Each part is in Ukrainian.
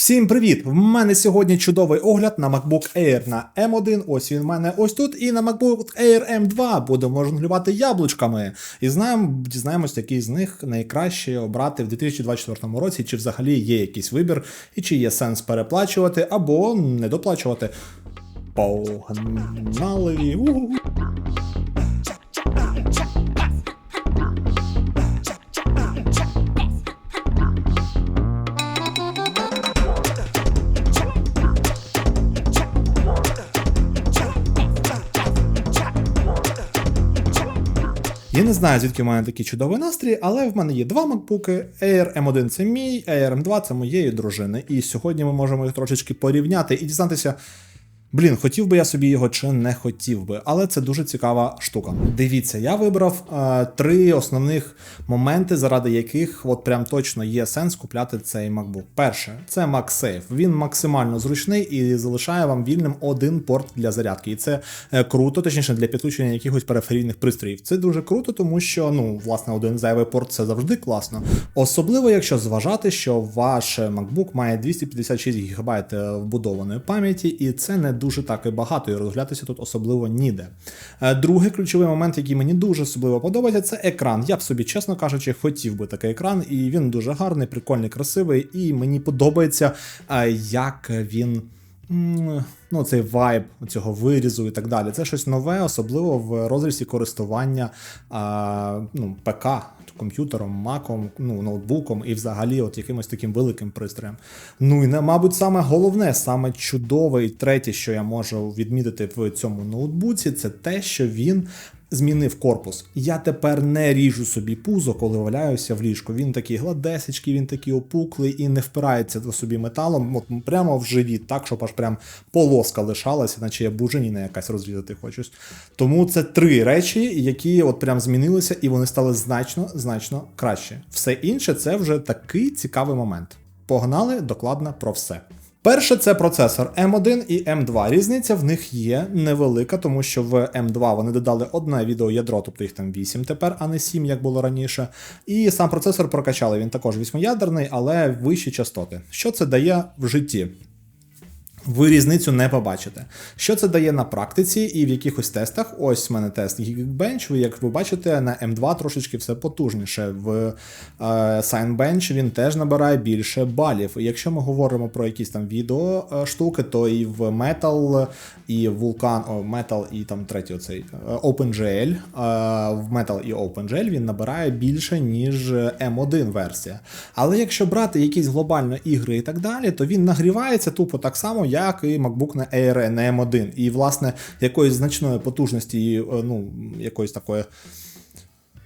Всім привіт! В мене сьогодні чудовий огляд на MacBook Air на M1. Ось він в мене ось тут. І на MacBook Air M2 будемо жонглювати яблучками. І знаємо, дізнаємось, який з них найкраще обрати в 2024 році, чи взагалі є якийсь вибір, і чи є сенс переплачувати або не доплачувати. Погнали! Я не знаю, звідки в мене такий чудовий настрій, але в мене є два макбуки. Air M1 це мій, Air M2 це моєї дружини. І сьогодні ми можемо їх трошечки порівняти і дізнатися. Блін, хотів би я собі його чи не хотів би, але це дуже цікава штука. Дивіться, я вибрав е, три основних моменти, заради яких от прям точно є сенс купляти цей MacBook. Перше, це MagSafe. Він максимально зручний і залишає вам вільним один порт для зарядки. І це е, круто, точніше для підключення якихось периферійних пристроїв. Це дуже круто, тому що ну, власне, один зайвий порт це завжди класно. Особливо, якщо зважати, що ваш MacBook має 256 ГБ вбудованої пам'яті, і це не дуже так і багато, і розглядатися тут особливо ніде. Е, Другий ключовий момент, який мені дуже особливо подобається, це екран. Я б собі, чесно кажучи, хотів би такий екран, і він дуже гарний, прикольний, красивий, і мені подобається, е, як він. Ну, цей вайб цього вирізу і так далі. Це щось нове, особливо в розрізі користування а, ну, ПК, комп'ютером, маком, ну, ноутбуком і взагалі от якимось таким великим пристроєм. Ну і мабуть, саме головне, саме чудове і третє, що я можу відмітити в цьому ноутбуці, це те, що він. Змінив корпус. Я тепер не ріжу собі пузо, коли валяюся в ліжку. Він такий гладесечкий, він такий опуклий і не впирається до собі металом, от прямо в живіт, так, щоб аж прям полоска лишалася, наче я буженіна якась розрізати хочусь. Тому це три речі, які от прям змінилися, і вони стали значно, значно краще. Все інше це вже такий цікавий момент. Погнали докладно про все. Перше це процесор M1 і M2. Різниця в них є невелика, тому що в M2 вони додали одне відеоядро, тобто їх там 8 тепер, а не 7, як було раніше. І сам процесор прокачали. Він також восьмиядерний, але вищі частоти. Що це дає в житті? Ви різницю не побачите. Що це дає на практиці і в якихось тестах? Ось в мене тест Geekbench. Ви, як ви бачите, на M2 трошечки все потужніше. В е, Signbench він теж набирає більше балів. І якщо ми говоримо про якісь там відео е, штуки, то і в Metal, і Vulkan, о, Metal і там третій оцей е, OpenGL, е, в Metal і OpenGL він набирає більше, ніж M1 версія. Але якщо брати якісь глобально ігри і так далі, то він нагрівається тупо так само, як і MacBook на Air на M1. І, власне, якоїсь значної потужності, е, ну, якоїсь такої.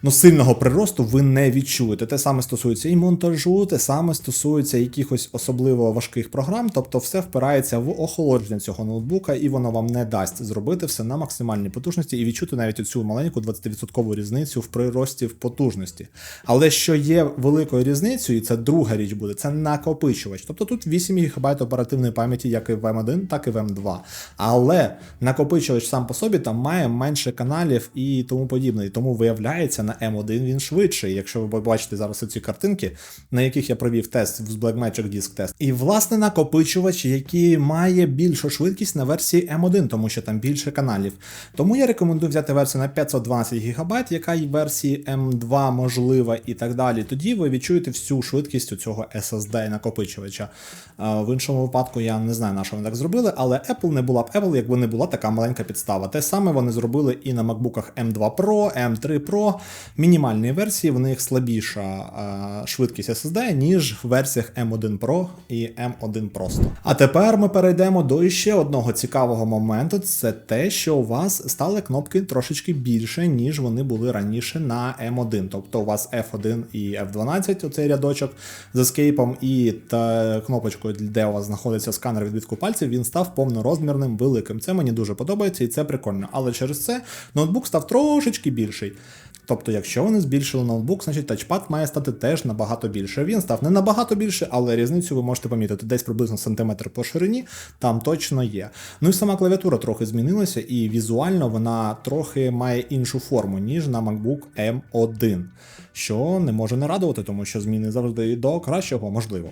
Ну, сильного приросту ви не відчуєте. Те саме стосується і монтажу, те саме стосується якихось особливо важких програм, тобто все впирається в охолодження цього ноутбука, і воно вам не дасть зробити все на максимальній потужності і відчути навіть оцю маленьку 20% різницю в прирості в потужності. Але що є великою різницею, і це друга річ буде, це накопичувач. Тобто тут 8 ГБ оперативної пам'яті, як і в M1, так і в M2. Але накопичувач сам по собі там має менше каналів і тому подібне. І тому виявляється на M1 він швидший. Якщо ви бачите зараз ці картинки, на яких я провів тест з Blackmagic Disk Test. І власне накопичувач, який має більшу швидкість на версії M1, тому що там більше каналів. Тому я рекомендую взяти версію на 512 ГБ, яка в версії M2 можлива, і так далі. Тоді ви відчуєте всю швидкість у цього SSD накопичувача. В іншому випадку я не знаю, на що вони так зробили, але Apple не була б Apple, якби не була така маленька підстава. Те саме вони зробили і на MacBookах M2 Pro, M3 Pro. Мінімальні версії, в них слабіша швидкість SSD, ніж в версіях M1 Pro і M1 просто. А тепер ми перейдемо до ще одного цікавого моменту: це те, що у вас стали кнопки трошечки більше, ніж вони були раніше на M1. Тобто у вас F1 і F12, оцей рядочок з ескейпом, і та кнопочкою, де у вас знаходиться сканер відбитку пальців, він став повнорозмірним великим. Це мені дуже подобається і це прикольно. Але через це ноутбук став трошечки більший. Тобто, якщо вони збільшили ноутбук, значить тачпад має стати теж набагато більше. Він став не набагато більше, але різницю ви можете помітити десь приблизно сантиметр по ширині, там точно є. Ну і сама клавіатура трохи змінилася, і візуально вона трохи має іншу форму, ніж на MacBook M1, що не може не радувати, тому що зміни завжди до кращого можливо.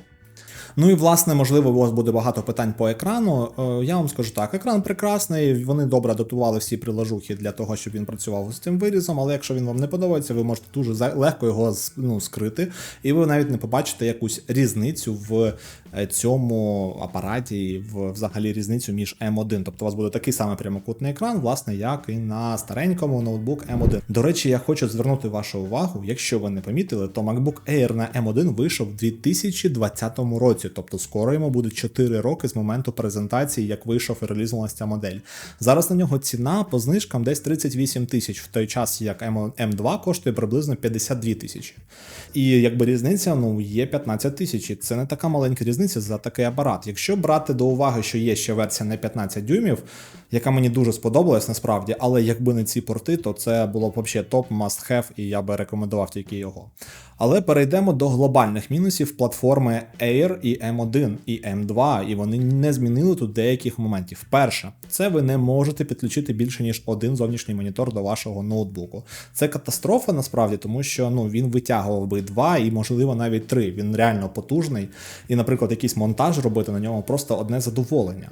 Ну і власне, можливо, у вас буде багато питань по екрану. Е, Я вам скажу так: екран прекрасний, вони добре адаптували всі приложухи для того, щоб він працював з цим вирізом. Але якщо він вам не подобається, ви можете дуже легко його ну, скрити, і ви навіть не побачите якусь різницю в е, цьому апараті, в взагалі різницю між M1. Тобто у вас буде такий самий прямокутний екран, власне, як і на старенькому ноутбук M1. До речі, я хочу звернути вашу увагу, якщо ви не помітили, то MacBook Air на M1 вийшов в 2020 році, тобто скоро йому буде 4 роки з моменту презентації, як вийшов і релізувалася ця модель. Зараз на нього ціна по знижкам десь 38 тисяч, в той час як M- M2 коштує приблизно 52 тисячі. І якби різниця ну, є 15 тисяч. Це не така маленька різниця за такий апарат. Якщо брати до уваги, що є ще версія не 15 дюймів, яка мені дуже сподобалась насправді, але якби не ці порти, то це було б взагалі топ, must have, і я би рекомендував тільки його. Але перейдемо до глобальних мінусів платформи Air і M1 і M2, і вони не змінили тут деяких моментів. Перше, це ви не можете підключити більше ніж один зовнішній монітор до вашого ноутбуку. Це катастрофа насправді, тому що ну він витягував би два і, можливо, навіть три. Він реально потужний. І, наприклад, якийсь монтаж робити на ньому просто одне задоволення.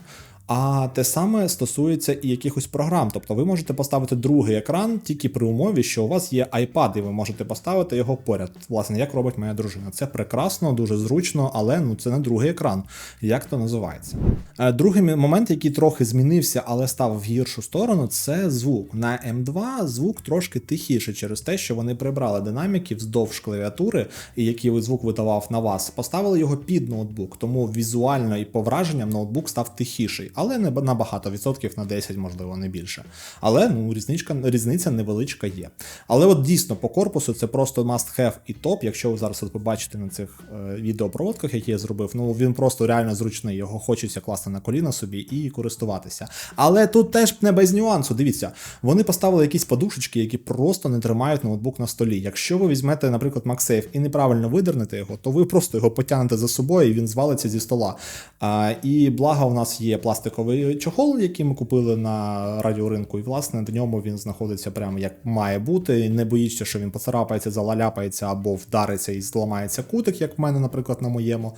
А те саме стосується і якихось програм. Тобто ви можете поставити другий екран тільки при умові, що у вас є iPad, і ви можете поставити його поряд. Власне, як робить моя дружина. Це прекрасно, дуже зручно, але ну це не другий екран. Як то називається? Е, Другий момент, який трохи змінився, але став в гіршу сторону, це звук. На M2 звук трошки тихіше через те, що вони прибрали динаміки вздовж клавіатури, і який звук видавав на вас, поставили його під ноутбук. Тому візуально і по враженням ноутбук став тихіший, але не на багато відсотків, на 10, можливо, не більше. Але ну різничка, різниця невеличка є. Але от дійсно по корпусу це просто must have і топ. Якщо ви зараз от побачите на цих е, відеопроводках, які я зробив, ну він просто реально зручний. Його хочеться класти на коліна собі і користуватися. Але тут теж не без нюансу. Дивіться, вони поставили якісь подушечки, які просто не тримають ноутбук на столі. Якщо ви візьмете, наприклад, MagSafe і неправильно видернете його, то ви просто його потягнете за собою і він звалиться зі стола. А, і благо, у нас є пластиковий чохол, який ми купили на радіоринку, і власне в ньому він знаходиться прямо як має бути. Не боїться, що він поцарапається, залаляпається або вдариться і зламається кутик, як в мене, наприклад, на моєму.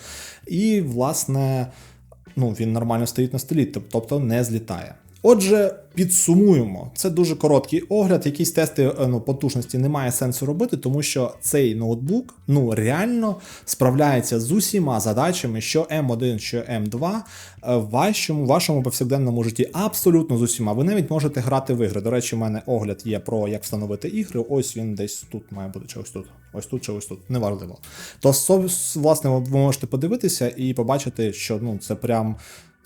І власне ну, він нормально стоїть на столі, тобто не злітає. Отже, підсумуємо. Це дуже короткий огляд. Якісь тести е, ну, потужності немає сенсу робити, тому що цей ноутбук ну реально справляється з усіма задачами, що M1, що M2 е, в вашому, вашому повсякденному житті. Абсолютно з усіма. Ви навіть можете грати в ігри. До речі, у мене огляд є про як встановити ігри. Ось він десь тут має бути, чи ось тут. Ось тут, чи ось тут. Неважливо. То власне ви можете подивитися і побачити, що ну це прям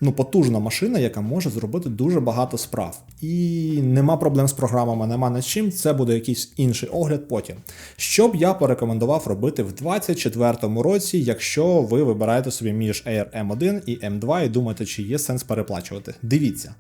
ну, потужна машина, яка може зробити дуже багато справ. І нема проблем з програмами, нема над чим. Це буде якийсь інший огляд потім. Що б я порекомендував робити в 2024 році, якщо ви вибираєте собі між Air M1 і M2 і думаєте, чи є сенс переплачувати. Дивіться,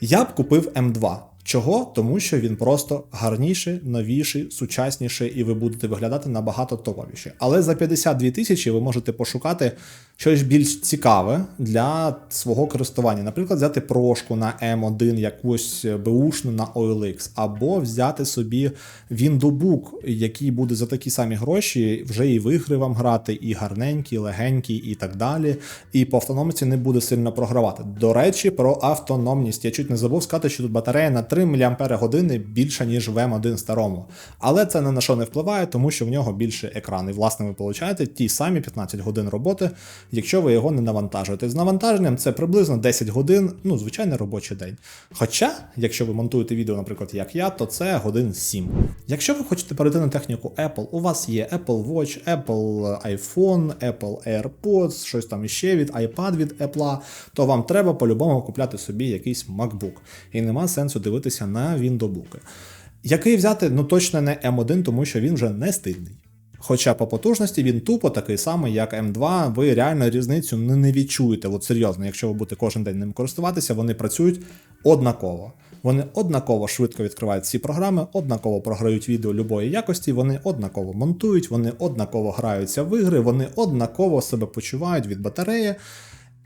я б купив M2. Чого? Тому що він просто гарніший, новіший, сучасніший, і ви будете виглядати набагато топовіше. Але за 52 тисячі ви можете пошукати щось більш цікаве для свого користування. Наприклад, взяти прошку на M1, якусь беушну на OLX, або взяти собі Windowbook, який буде за такі самі гроші, вже і в ігри вам грати, і гарненький, легенький, і так далі. І по автономності не буде сильно програвати. До речі, про автономність. Я чуть не забув сказати, що тут батарея на 3 мАч більша, ніж в M1 старому. Але це ні на що не впливає, тому що в нього більше екран. І власне ви получаєте ті самі 15 годин роботи, якщо ви його не навантажуєте. З навантаженням це приблизно 10 годин, ну, звичайний робочий день. Хоча, якщо ви монтуєте відео, наприклад, як я, то це годин 7. Якщо ви хочете перейти на техніку Apple, у вас є Apple Watch, Apple iPhone, Apple AirPods, щось там іще від iPad від Apple, то вам треба по-любому купляти собі якийсь MacBook. І нема сенсу дивитися на Windowbook. Який взяти, ну точно не M1, тому що він вже не стильний. Хоча по потужності він тупо такий самий, як М2, ви реально різницю не, не відчуєте. От серйозно, якщо ви будете кожен день ним користуватися, вони працюють однаково. Вони однаково швидко відкривають всі програми, однаково програють відео любої якості, вони однаково монтують, вони однаково граються в ігри, вони однаково себе почувають від батареї.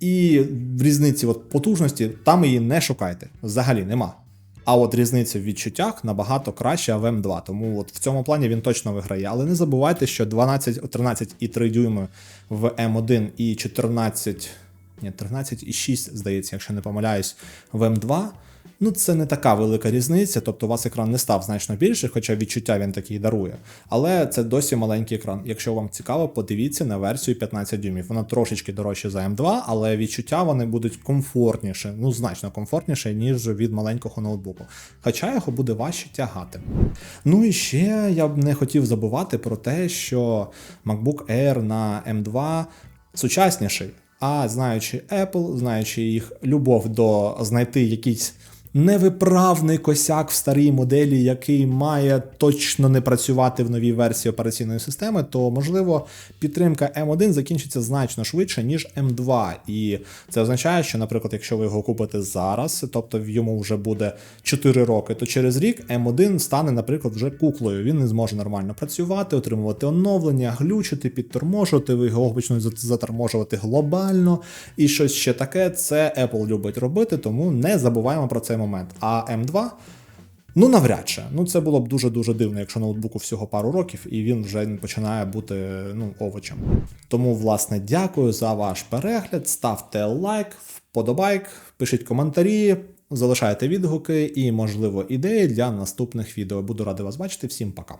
І в різниці от потужності там її не шукайте. Взагалі нема. А от різниця в відчуттях набагато краще в М2. Тому от в цьому плані він точно виграє. Але не забувайте, що 12, 13,3 дюйми в М1 і 14, ні, 13,6, здається, якщо не помиляюсь, в М2. Ну, це не така велика різниця, тобто у вас екран не став значно більше, хоча відчуття він такий дарує. Але це досі маленький екран. Якщо вам цікаво, подивіться на версію 15 дюймів. Вона трошечки дорожча за М2, але відчуття вони будуть комфортніше, ну значно комфортніше, ніж від маленького ноутбуку. Хоча його буде важче тягати. Ну і ще я б не хотів забувати про те, що MacBook Air на M2 сучасніший. А знаючи Apple, знаючи їх любов до знайти якийсь невиправний косяк в старій моделі, який має точно не працювати в новій версії операційної системи, то можливо підтримка M1 закінчиться значно швидше, ніж M2. І це означає, що, наприклад, якщо ви його купите зараз, тобто йому вже буде 4 роки, то через рік M1 стане, наприклад, вже куклою. Він не зможе нормально працювати, отримувати оновлення, глючити, підторможувати, ви його почнуть заторможувати глобально. І щось ще таке, це Apple любить робити, тому не забуваємо про момент. А М2, Ну, навряд чи. Ну, це було б дуже-дуже дивно, якщо ноутбуку всього пару років, і він вже починає бути ну, овочем. Тому, власне, дякую за ваш перегляд. Ставте лайк, вподобайк, пишіть коментарі, залишайте відгуки і, можливо, ідеї для наступних відео. Буду радий вас бачити. Всім пока.